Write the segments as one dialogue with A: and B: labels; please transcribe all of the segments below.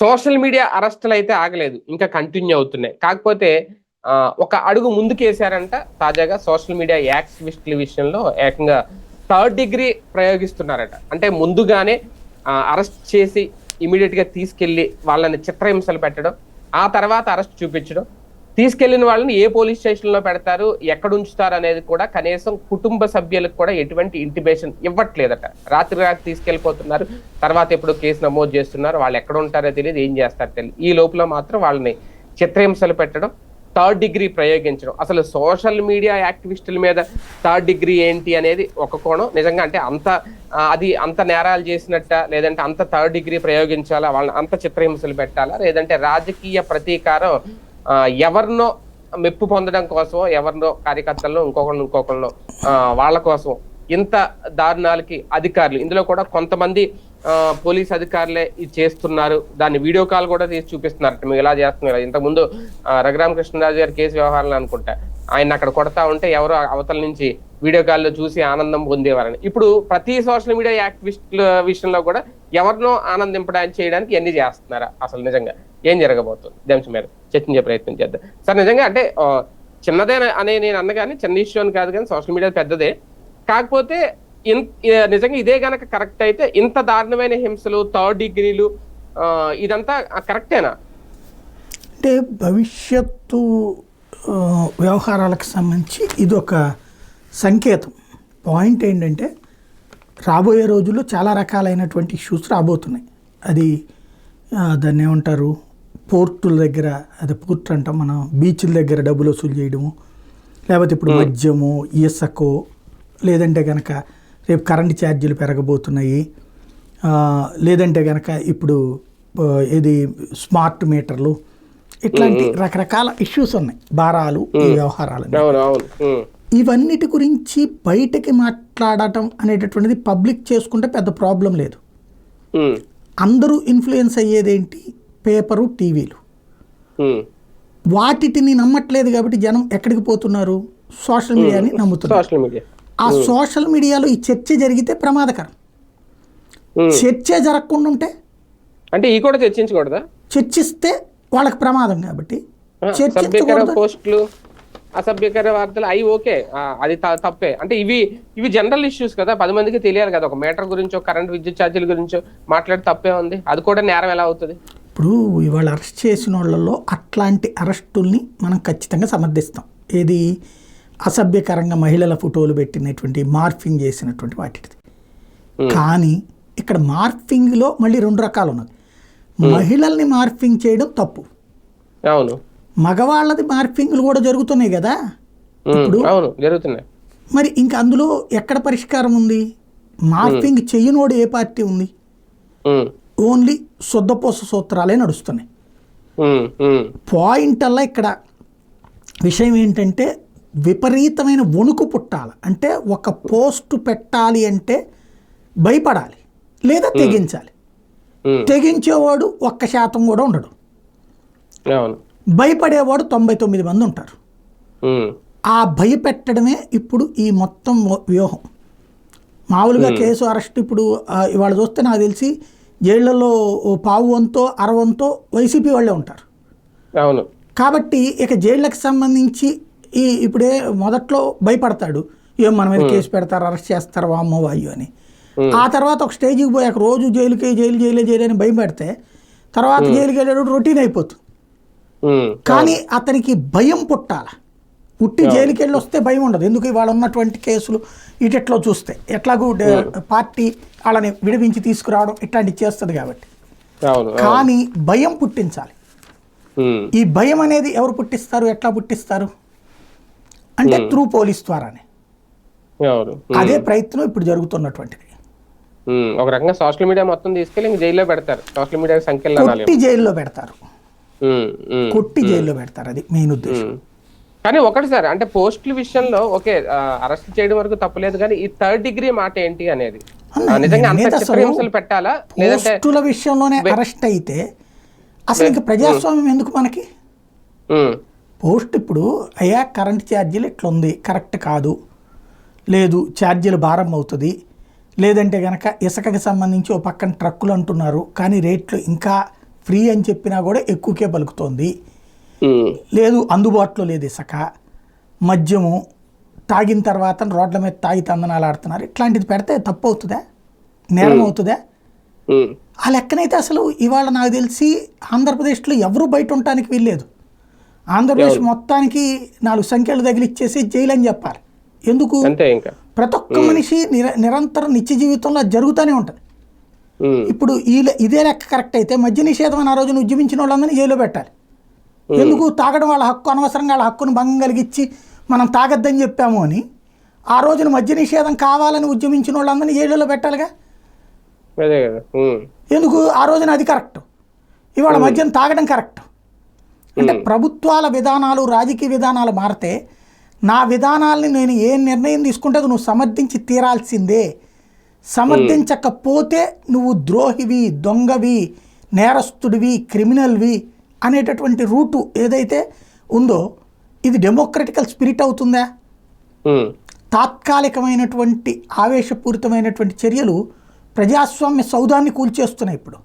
A: Social media అరెస్టులు అయితే ఆగలేదు ఇంకా కంటిన్యూ అవుతున్నాయి. కాకపోతే ఒక అడుగు ముందుకేశారంట తాజాగా సోషల్ మీడియా యాక్టివిస్టుల విషయంలో ఏకంగా థర్డ్ డిగ్రీ ప్రయోగిస్తున్నారట. అంటే ముందుగానే అరెస్ట్ చేసి ఇమీడియట్గా తీసుకెళ్ళి వాళ్ళని చిత్రహింసలు పెట్టడం ఆ తర్వాత అరెస్ట్ చూపించడం తీసుకెళ్ళిన వాళ్ళని ఏ పోలీస్ స్టేషన్లో పెడతారు ఎక్కడ ఉంచుతారు అనేది కూడా కనీసం కుటుంబ సభ్యులకు కూడా ఎటువంటి ఇంటిమేషన్ ఇవ్వట్లేదట. రాత్రి రాత్రి తీసుకెళ్ళిపోతున్నారు తర్వాత ఎప్పుడు కేసు నమోదు చేస్తున్నారు వాళ్ళు ఎక్కడ ఉంటారో తెలియదు ఏం చేస్తారో తెలియదు. ఈ లోపల మాత్రం వాళ్ళని చిత్రహింసలు పెట్టడం థర్డ్ డిగ్రీ ప్రయోగించడం. అసలు సోషల్ మీడియా యాక్టివిస్టుల మీద థర్డ్ డిగ్రీ ఏంటి అనేది ఒక కోణం. నిజంగా అంటే అంత అది అంత నేరాలు చేసినట్ట లేదంటే అంత థర్డ్ డిగ్రీ ప్రయోగించాలా వాళ్ళని అంత చిత్రహింసలు పెట్టాలా లేదంటే రాజకీయ ప్రతీకారం ఎవరినో మెప్పు పొందడం కోసం ఎవరినో కార్యకర్తలను ఇంకొకళ్ళు ఇంకొకళ్ళు వాళ్ళ కోసం ఇంత దారుణాలకి అధికారులు. ఇందులో కూడా కొంతమంది పోలీస్ అధికారులే ఇది చేస్తున్నారు. దాన్ని వీడియో కాల్ కూడా తీసి చూపిస్తున్నారు మేము ఇలా చేస్తున్నారు ఇంతకుముందు ఆ, రఘురామకృష్ణరాజు గారి కేసు వ్యవహారాలు అనుకుంటా. ఆయన అక్కడ కొడతా ఉంటే ఎవరో అవతల నుంచి వీడియో కాల్లో చూసి ఆనందం పొందేవారని. ఇప్పుడు ప్రతి సోషల్ మీడియా యాక్టివిస్టుల విషయంలో కూడా ఎవరినో ఆనందింపడానికి చేయడానికి ఎన్ని చేస్తున్నారా? అసలు నిజంగా ఏం జరగబోతుంది? దేంశం మీద చర్చించే ప్రయత్నం చేద్దాం. సార్ నిజంగా అంటే చిన్నదే అనే నేను అన్నగాని చిన్న ఇష్యూ అని కాదు కానీ సోషల్ మీడియా పెద్దదే. కాకపోతే ఇన్- నిజంగా ఇదే గనక కరెక్ట్ అయితే ఇంత దారుణమైన హింసలు థర్డ్ డిగ్రీలు ఇదంతా కరెక్టేనా?
B: అంటే భవిష్యత్తు వ్యవహారాలకు సంబంధించి ఇది ఒక సంకేతం. పాయింట్ ఏంటంటే రాబోయే రోజుల్లో చాలా రకాలైనటువంటి ఇష్యూస్ రాబోతున్నాయి. అది దాన్ని ఏమంటారు? పోర్టుల దగ్గర అది పోర్ట్ అంటాం మనం బీచ్ల దగ్గర డబ్బులు వసూలు చేయడము లేకపోతే ఇప్పుడు మద్యము ఇసుకో లేదంటే కనుక రేపు కరెంట్ ఛార్జీలు పెరగబోతున్నాయి. లేదంటే కనుక ఇప్పుడు ఇది స్మార్ట్ మీటర్లు ఇట్లాంటి రకరకాల ఇష్యూస్ ఉన్నాయి. భారాలు ఈ వ్యవహారాలు ఇవన్నిటి గురించి బయటకి మాట్లాడటం అనేటటువంటిది పబ్లిక్ చేసుకుంటే పెద్ద ప్రాబ్లం లేదు. అందరూ ఇన్ఫ్లుయెన్స్ అయ్యేదేంటి? పేపరు టీవీలు. వాటిని నమ్మట్లేదు కాబట్టి జనం ఎక్కడికి పోతున్నారు? సోషల్ మీడియాని నమ్ముతున్నారు. ఆ సోషల్ మీడియాలో ఈ చర్చ జరిగితే ప్రమాదకరం. చర్చ జరగకుండా ఉంటే?
A: అంటే ఈ కూడా చర్చించకూడదా?
B: చర్చిస్తే వాళ్ళకి ప్రమాదం కాబట్టి. చర్చించకూడదు
A: అసభ్యకర వార్తలు అవి ఓకే. అది తప్పే. అంటే ఇవి ఇవి జనరల్ ఇష్యూస్ కదా పది మందికి తెలియాలి కదా. ఒక మీటర్ గురించో కరెంట్ విద్యుత్ ఛార్జీల గురించో మాట్లాడి తప్పే ఉంది. అది కూడా నేరం ఎలా అవుతుంది?
B: ఇప్పుడు ఇవాళ అరెస్ట్ చేసిన వాళ్ళలో అట్లాంటి అరెస్టుల్ని మనం ఖచ్చితంగా సమర్థిస్తాం. ఏది? అసభ్యకరంగా మహిళల ఫోటోలు పెట్టినటువంటి మార్ఫింగ్ చేసినటువంటి వాటిది. కానీ ఇక్కడ మార్ఫింగ్లో మళ్ళీ రెండు రకాలు ఉన్నది మహిళల్ని మార్ఫింగ్ చేయడం తప్పు.
A: అవును.
B: మగవాళ్ళది మార్ఫింగ్లు కూడా జరుగుతున్నాయి కదా?
A: అవును జరుగుతున్నాయి.
B: మరి ఇంకా అందులో ఎక్కడ పరిష్కారం ఉంది? మార్ఫింగ్ చెయ్యనోడు ఏ పార్టీ ఉంది? ఓన్లీ శుద్ధపోస సూత్రాలే నడుస్తున్నాయి. పాయింట్ అలా ఇక్కడ విషయం ఏంటంటే విపరీతమైన వణుకు పుట్టాలి. అంటే ఒక పోస్ట్ పెట్టాలి అంటే భయపడాలి. లేదా తెగించాలి. తెగించేవాడు ఒక్క శాతం కూడా ఉండడు. భయపడేవాడు తొంభై తొమ్మిది మంది ఉంటారు. ఆ భయపెట్టడమే ఇప్పుడు ఈ మొత్తం వ్యూహం. మామూలుగా కేసు అరెస్ట్ ఇప్పుడు ఇవాళ చూస్తే నాకు తెలిసి జైళ్ళలో పావు వంతో అరవంతో వైసీపీ వాళ్ళే ఉంటారు.
A: అవును.
B: కాబట్టి ఇక జైళ్ళకి సంబంధించి ఈ ఇప్పుడే మొదట్లో భయపడతాడు. ఏం మన మీద కేసు పెడతారు అరెస్ట్ చేస్తారు వామ్మో వాయు అని. ఆ తర్వాత ఒక స్టేజ్కి పోయాక రోజు జైలుకి జైలు జైలు జైలు అని భయం పెడితే తర్వాత జైలుకి వెళ్ళాడు రొటీన్ అయిపోతుంది. కానీ అతనికి భయం పుట్టాల. పుట్టి జైలుకి వెళ్ళి వస్తే భయం ఉండదు. ఎందుకు ఇవాళ ఉన్నటువంటి కేసులు ఇటెట్లో చూస్తే ఎట్లాగూ పార్టీ వాళ్ళని విడిపించి తీసుకురావడం ఇట్లాంటివి చేస్తుంది కాబట్టి. కానీ భయం పుట్టించాలి. ఈ భయం అనేది ఎవరు పుట్టిస్తారు? ఎట్లా పుట్టిస్తారు? అంటే త్రూ పోలీస్ ద్వారానే. అదే ప్రయత్నం ఇప్పుడు జరుగుతున్నటువంటిది.
A: ఒక రకంగా సోషల్ మీడియా మొత్తం తీసుకెళ్ళి జైల్లో పెడతారు. సోషల్ మీడియా సంఖ్యలు
B: జైల్లో పెడతారు. కొట్టి జైల్లో పెడతారు అది మెయిన్ ఉద్దేశం.
A: కానీ ఒకటి సార్ అంటే పోస్టుల విషయంలో ఓకే అరెస్ట్ చేయడం వరకు తప్పలేదు కానీ ఈ థర్డ్ డిగ్రీ మాట ఏంటి అనేది? నిజంగా అంత పెట్టాలా? లేదంటే
B: పోస్టుల విషయంలోనే అరెస్ట్ అయితే అసలు ఇంకా ప్రజాస్వామ్యం ఎందుకు మనకి? పోస్ట్ ఇప్పుడు అయ్యా కరెంట్ ఛార్జీలు ఇట్లా ఉంది కరెక్ట్ కాదు. లేదు ఛార్జీలు భారం అవుతుంది. లేదంటే కనుక ఇసుకకి సంబంధించి ఓ పక్కన ట్రక్కులు అంటున్నారు కానీ రేట్లు ఇంకా ఫ్రీ అని చెప్పినా కూడా ఎక్కువకే పలుకుతోంది. లేదు అందుబాటులో లేదు ఇసుక. మద్యము తాగిన తర్వాత రోడ్ల మీద తాగి తందనాలు ఆడుతున్నారు. ఇట్లాంటిది పెడితే తప్పు అవుతుందా నేరం అవుతుందా? ఆ లెక్కనైతే అసలు ఇవాళ నాకు తెలిసి ఆంధ్రప్రదేశ్లో ఎవరు బయట ఉండటానికి వీల్లేదు. ఆంధ్రప్రదేశ్ మొత్తానికి నాలుగు సంఖ్యలు తగిలిచ్చేసి జైలు అని చెప్పాలి. ఎందుకు? ప్రతి ఒక్క మనిషి నిర నిరంతరం నిత్య జీవితంలో జరుగుతూనే ఉంటుంది. ఇప్పుడు ఈ ఇదే లెక్క కరెక్ట్ అయితే మద్య నిషేధం అని ఆ రోజున ఉద్యమించిన వాళ్ళందరినీ జైల్లో పెట్టాలి. ఎందుకు తాగడం వాళ్ళ హక్కు అనవసరంగా వాళ్ళ హక్కును భంగం కలిగించి మనం తాగొద్దని చెప్పాము అని ఆ రోజున మద్య నిషేధం కావాలని ఉద్యమించిన వాళ్ళందరినీ జైల్లో పెట్టాలిగా?
A: అదే కదా. ఉమ్,
B: ఎందుకు? ఆ రోజున అది కరెక్ట్ ఇవాళ మద్యం తాగడం కరెక్ట్ అంటే ప్రభుత్వాల విధానాలు రాజకీయ విధానాలు మారితే నా విధానాల్ని నేను ఏ నిర్ణయం తీసుకుంటే నువ్వు సమర్థించి తీరాల్సిందే. సమర్థించకపోతే నువ్వు ద్రోహివి దొంగవి నేరస్తుడివి క్రిమినల్వి అనేటటువంటి రూటు ఏదైతే ఉందో ఇది డెమోక్రటికల్ స్పిరిట్ అవుతుందా? తాత్కాలికమైనటువంటి ఆవేశపూరితమైనటువంటి చర్యలు ప్రజాస్వామ్య సౌధాన్ని కూల్చేస్తున్నాయి ఇప్పుడు.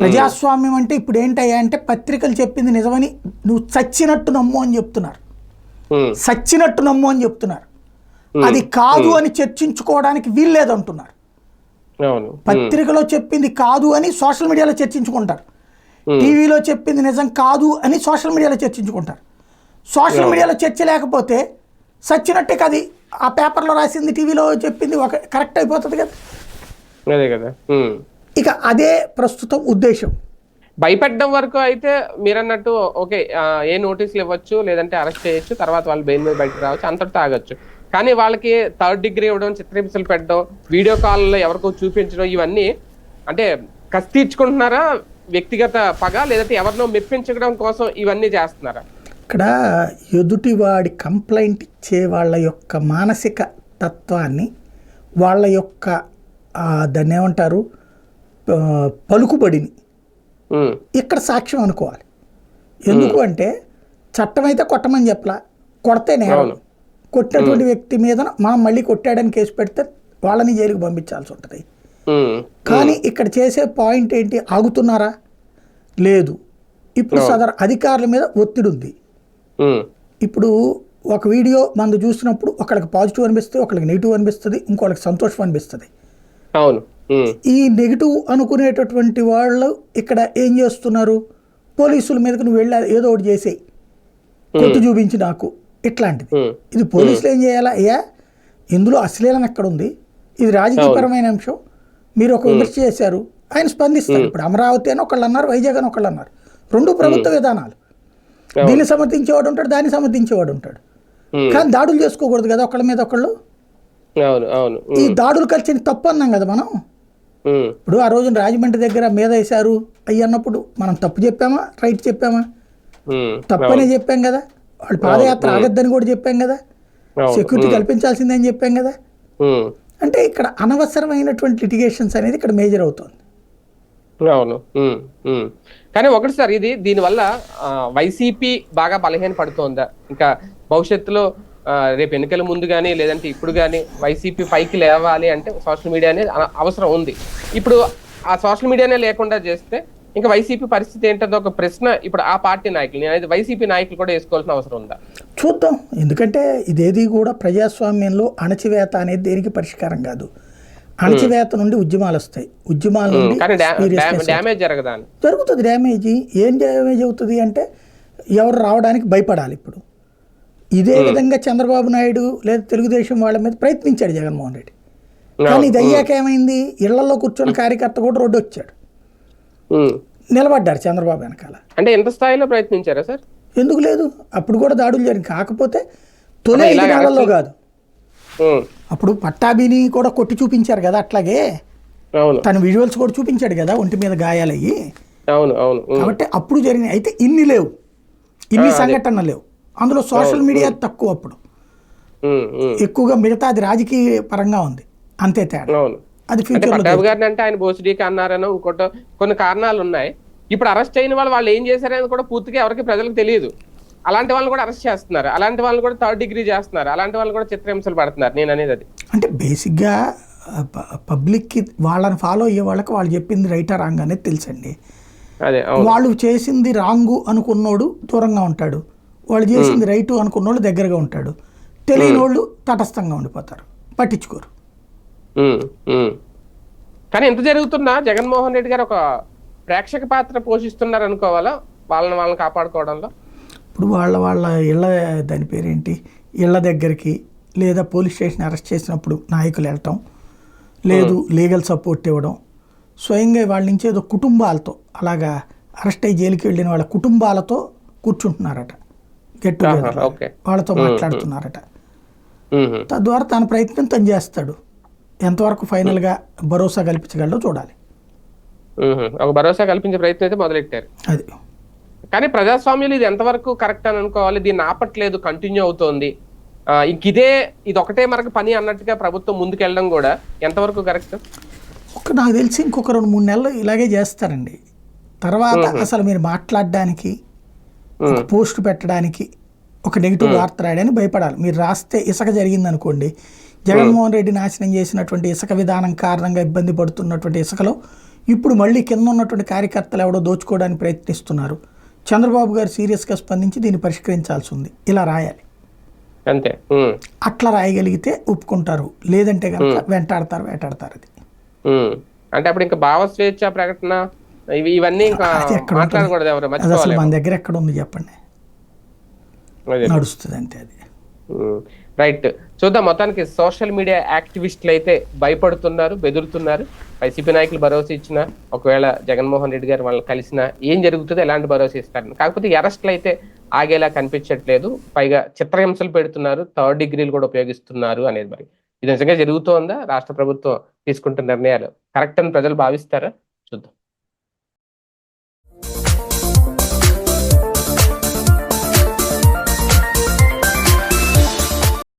B: ప్రజాస్వామ్యం అంటే ఇప్పుడు ఏంటయ్యా అంటే పత్రికలు చెప్పింది నిజమని నువ్వు చచ్చినట్టు నమ్ము అని చెప్తున్నారు. చచ్చినట్టు నమ్ము అని చెప్తున్నారు. అది కాదు అని చర్చించుకోవడానికి వీల్లేదు అంటున్నారు
A: అవును.
B: పత్రికలో చెప్పింది కాదు అని సోషల్ మీడియాలో చర్చించుకుంటారు. టీవీలో చెప్పింది నిజం కాదు అని సోషల్ మీడియాలో చర్చించుకుంటారు. సోషల్ మీడియాలో చర్చ లేకపోతే సచ్చినట్టే కది ఆ పేపర్లో రాసింది టీవీలో చెప్పింది ఒక కరెక్ట్ అయిపోతుంది కదా.
A: అదే కదా.
B: ఇక అదే ప్రస్తుతం ఉద్దేశం.
A: భయపెట్టడం వరకు అయితే మీరన్నట్టు ఓకే ఏ నోటీసులు ఇవ్వచ్చు లేదంటే అరెస్ట్ చేయొచ్చు తర్వాత వాళ్ళు బెయిల్ మీద బయటకు రావచ్చు అంతటితో ఆగొచ్చు కానీ వాళ్ళకి థర్డ్ డిగ్రీ ఇవ్వడం చిత్రహింసలు పెట్టడం వీడియో కాల్లో ఎవరికో చూపించడం ఇవన్నీ అంటే కసి తీర్చుకుంటున్నారా వ్యక్తిగత పగ లేదంటే ఎవరినో మెప్పించడం కోసం ఇవన్నీ చేస్తున్నారా?
B: ఇక్కడ ఎదుటివాడి కంప్లైంట్ ఇచ్చే వాళ్ళ యొక్క మానసిక తత్వాన్ని వాళ్ళ యొక్క దాన్ని ఏమంటారు పలుకుబడిని ఇక్కడ సాక్ష్యం అనుకోవాలి. ఎందుకు అంటే చట్టం అయితే కొట్టమని చెప్పలా కొడితే నేరం.
A: అవును.
B: కొట్టినటువంటి వ్యక్తి మీద మనం మళ్ళీ కొట్టాడని కేసు పెడితే వాళ్ళని జైలుకి పంపించాల్సి ఉంటుంది. కానీ ఇక్కడ చేసే పాయింట్ ఏంటి? ఆగుతున్నారా? లేదు. ఇప్పుడు సదరు అధికారుల మీద ఒత్తిడి ఉంది. ఇప్పుడు ఒక వీడియో మనది చూసినప్పుడు ఒకళ్ళకి పాజిటివ్ అనిపిస్తుంది ఒకళ్ళకి నెగిటివ్ అనిపిస్తుంది ఇంకోళ్ళకి సంతోషం అనిపిస్తుంది.
A: అవును.
B: ఈ నెగిటివ్ అనుకునేటటువంటి వాళ్ళు ఇక్కడ ఏం చేస్తున్నారు? పోలీసుల మీదకి నువ్వు వెళ్ళా ఏదో ఒకటి చేసేయి. కొట్టు చూపించి నాకు. ఇట్లాంటిది. ఇది పోలీసులు ఏం చేయాలా? అయ్యా ఇందులో అశ్లీలం ఎక్కడ ఉంది ఇది రాజకీయపరమైన అంశం. మీరు ఒక విమర్శ చేశారు. ఆయన స్పందిస్తారు. ఇప్పుడు అమరావతి అని ఒకళ్ళు అన్నారు వైజాగ్ అని ఒకళ్ళు అన్నారు. రెండు ప్రభుత్వ విధానాలు. దీన్ని సమర్థించేవాడు ఉంటాడు దాన్ని సమర్థించేవాడు ఉంటాడు. కానీ దాడులు చేసుకోకూడదు కదా ఒకళ్ళ మీద ఒకళ్ళు? ఈ దాడులు కలిసి తప్పు అన్నాం కదా మనం? ఇప్పుడు ఆ రోజున రాజమండ్రి దగ్గర మీద వేశారు అయ్యి అన్నప్పుడు మనం తప్పు చెప్పామా? రైట్ చెప్పామా? తప్పనే చెప్పాం కదా. వాళ్ళు పాదయాత్ర ఆగద్దని కూడా చెప్పాం కదా. సెక్యూరిటీ కల్పించాల్సిందని చెప్పాం కదా. అంటే ఇక్కడ అనవసరమైనటువంటి లిటిగేషన్స్ అనేది ఇక్కడ మేజర్ అవుతుంది.
A: అవును. కానీ ఒకటి సార్ ఇది దీనివల్ల వైసీపీ బాగా బలహీన పడుతోందా? ఇంకా భవిష్యత్తులో రేపు ఎన్నికల ముందు కానీ లేదంటే ఇప్పుడు కానీ వైసీపీ పైకి లేవాలి అంటే సోషల్ మీడియా అనేది అన- అవసరం ఉంది. ఇప్పుడు ఆ సోషల్ మీడియానే లేకుండా చేస్తే ఇంకా వైసీపీ పరిస్థితి ఏంటో ఒక ప్రశ్న ఇప్పుడు ఆ పార్టీ నాయకులు నేను అనేది వైసీపీ నాయకులు కూడా వేసుకోవాల్సిన అవసరం ఉందా?
B: చూద్దాం. ఎందుకంటే ఇదేది కూడా ప్రజాస్వామ్యంలో అణచివేత అనేది దేనికి పరిష్కారం కాదు. అణచివేత నుండి ఉద్యమాలు వస్తాయి. ఉద్యమాల నుండి
A: డ్యామేజ్
B: జరుగుతుంది డ్యామేజ్. ఏం డ్యామేజ్ అవుతుంది అంటే ఎవరు రావడానికి భయపడాలి ఇప్పుడు. ఇదే విధంగా చంద్రబాబు నాయుడు లేదా తెలుగుదేశం వాళ్ళ మీద ప్రయత్నించాడు జగన్మోహన్ రెడ్డి. కానీ ఇది అయ్యాక ఏమైంది? ఇళ్ళలో కూర్చొని కార్యకర్త కూడా రోడ్డు వచ్చాడు. నిలబడ్డారు చంద్రబాబు వెనకాల.
A: అంటే ఎంత స్థాయిలో ప్రయత్నించారా సార్?
B: ఎందుకు లేదు? అప్పుడు కూడా దాడులు జరిగింది కాకపోతే తొలి ఐదు నెలల్లో కాదు. అప్పుడు పట్టాభిని కూడా కొట్టి చూపించారు కదా అట్లాగే? తన విజువల్స్ కూడా చూపించాడు కదా ఒంటి మీద గాయాలయ్యి.
A: అవును
B: కాబట్టి అప్పుడు జరిగినాయి. అయితే ఇన్ని లేవు. ఇన్ని సంఘటనలు లేవు. అందులో సోషల్ మీడియా తక్కువ అప్పుడు. ఎక్కువగా మిగతాది రాజకీయ పరంగా ఉంది. అంతే తేడా. అది
A: పట్టాభి గారిని అంటే ఆయన బోసిడీకి అన్నారనో ఇంకోటో కొన్ని కారణాలు ఉన్నాయి. ఇప్పుడు అరెస్ట్ అయిన వాళ్ళు వాళ్ళు ఏం చేశారనేది కూడా పూర్తిగా ఎవరికి ప్రజలకు తెలియదు. అలాంటి వాళ్ళని కూడా అరెస్ట్ చేస్తున్నారు. అలాంటి వాళ్ళని కూడా థర్డ్ డిగ్రీ చేస్తున్నారు. అలాంటి వాళ్ళని కూడా చిత్రహింసలు పడుతున్నారు నేను అనేది అది.
B: అంటే బేసిక్గా పబ్లిక్కి వాళ్ళని ఫాలో అయ్యే వాళ్ళకి వాళ్ళు చెప్పింది రైటా రాంగ్ అనేది తెలుసండి. వాళ్ళు చేసింది రాంగు అనుకున్నోడు దూరంగా ఉంటాడు. వాళ్ళు చేసింది రైటు అనుకున్నోడు దగ్గరగా ఉంటాడు. తెలియని వాళ్ళు తటస్థంగా ఉండిపోతారు. పట్టించుకోరు.
A: కానీ ఎంత జరుగుతున్నా జగన్మోహన్ రెడ్డి గారు ఒక ప్రేక్షక పాత్ర పోషిస్తున్నారు అనుకోవాలా? వాళ్ళని వాళ్ళని కాపాడుకోవడంలో?
B: ఇప్పుడు వాళ్ళ వాళ్ళ ఇళ్ళ దాని పేరేంటి? ఇళ్ళ దగ్గరికి లేదా పోలీస్ స్టేషన్ అరెస్ట్ చేసినప్పుడు నాయకులు వెళ్ళటం లేదు లీగల్ సపోర్ట్ ఇవ్వడం స్వయంగా వాళ్ళ నుంచి ఏదో కుటుంబాలతో అలాగా అరెస్ట్ అయ్యి జైలుకి వెళ్ళిన వాళ్ళ కుటుంబాలతో కూర్చుంటున్నారట. Get together. వాళ్ళతో మాట్లాడుతున్నారట. తద్వారా తన ప్రయత్నం తను చేస్తాడు. ఎంతవరకు ఫైనల్గా భరోసా కల్పించగలడో చూడాలి.
A: ఒక భరోసా కల్పించే ప్రయత్నం అయితే మొదలెట్టారు.
B: అది.
A: కానీ ప్రజాస్వామ్యంలో ఇది ఎంతవరకు కరెక్ట్ అని అనుకోవాలి? దీన్ని ఆపట్లేదు కంటిన్యూ అవుతోంది. ఇంక ఇదే ఇది ఒకటే మనకు పని అన్నట్టుగా ప్రభుత్వం ముందుకెళ్ళడం కూడా ఎంతవరకు కరెక్ట్?
B: ఒక నాకు తెలిసి ఇంకొక రెండు మూడు నెలలు ఇలాగే చేస్తారండి. తర్వాత అసలు మీరు మాట్లాడడానికి పోస్ట్ పెట్టడానికి ఒక నెగిటివ్ వార్త రాయడానికి భయపడాలి. మీరు రాస్తే ఇసుక జరిగింది అనుకోండి జగన్మోహన్ రెడ్డి నాశనం చేసినటువంటి ఇసుక విధానం కారణంగా ఇబ్బంది పడుతున్నటువంటి ఇసుకలో ఇప్పుడు మళ్ళీ కింద ఉన్నటువంటి కార్యకర్తలు ఎవడో దోచుకోవడానికి ప్రయత్నిస్తున్నారు. చంద్రబాబు గారు సీరియస్గా స్పందించి దీన్ని పరిష్కరించాల్సి ఉంది. ఇలా రాయాలి.
A: అంతే.
B: అట్లా రాయగలిగితే ఒప్పుకుంటారు. లేదంటే కనుక వెంటాడతారు వేటాడతారు అది.
A: అంటే అప్పుడు ఇంకా భావ స్వేచ్ఛ ప్రకటన ఇవి ఇవన్నీ ఇంకా మాట్లాడకూడదు ఎవరు
B: అసలు మన దగ్గర ఎక్కడ ఉంది చెప్పండి. నడుస్తుంది అంతే అది.
A: రైట్. చూద్దాం మొత్తానికి సోషల్ మీడియా యాక్టివిస్టులు అయితే భయపడుతున్నారు బెదురుతున్నారు. వైసీపీ నాయకులు భరోసా ఇచ్చిన ఒకవేళ జగన్మోహన్ రెడ్డి గారు వాళ్ళని కలిసినా ఏం జరుగుతుందో ఎలాంటి భరోసా ఇస్తారు? కాకపోతే ఈ అరెస్టులు అయితే ఆగేలా కనిపించట్లేదు. పైగా చిత్రహింసలు పెడుతున్నారు థర్డ్ డిగ్రీలు కూడా ఉపయోగిస్తున్నారు అనేది మరి. ఇది నిజంగా జరుగుతోందా? రాష్ట్ర ప్రభుత్వం తీసుకుంటున్న నిర్ణయాలు కరెక్ట్ అని ప్రజలు భావిస్తారా? చూద్దాం.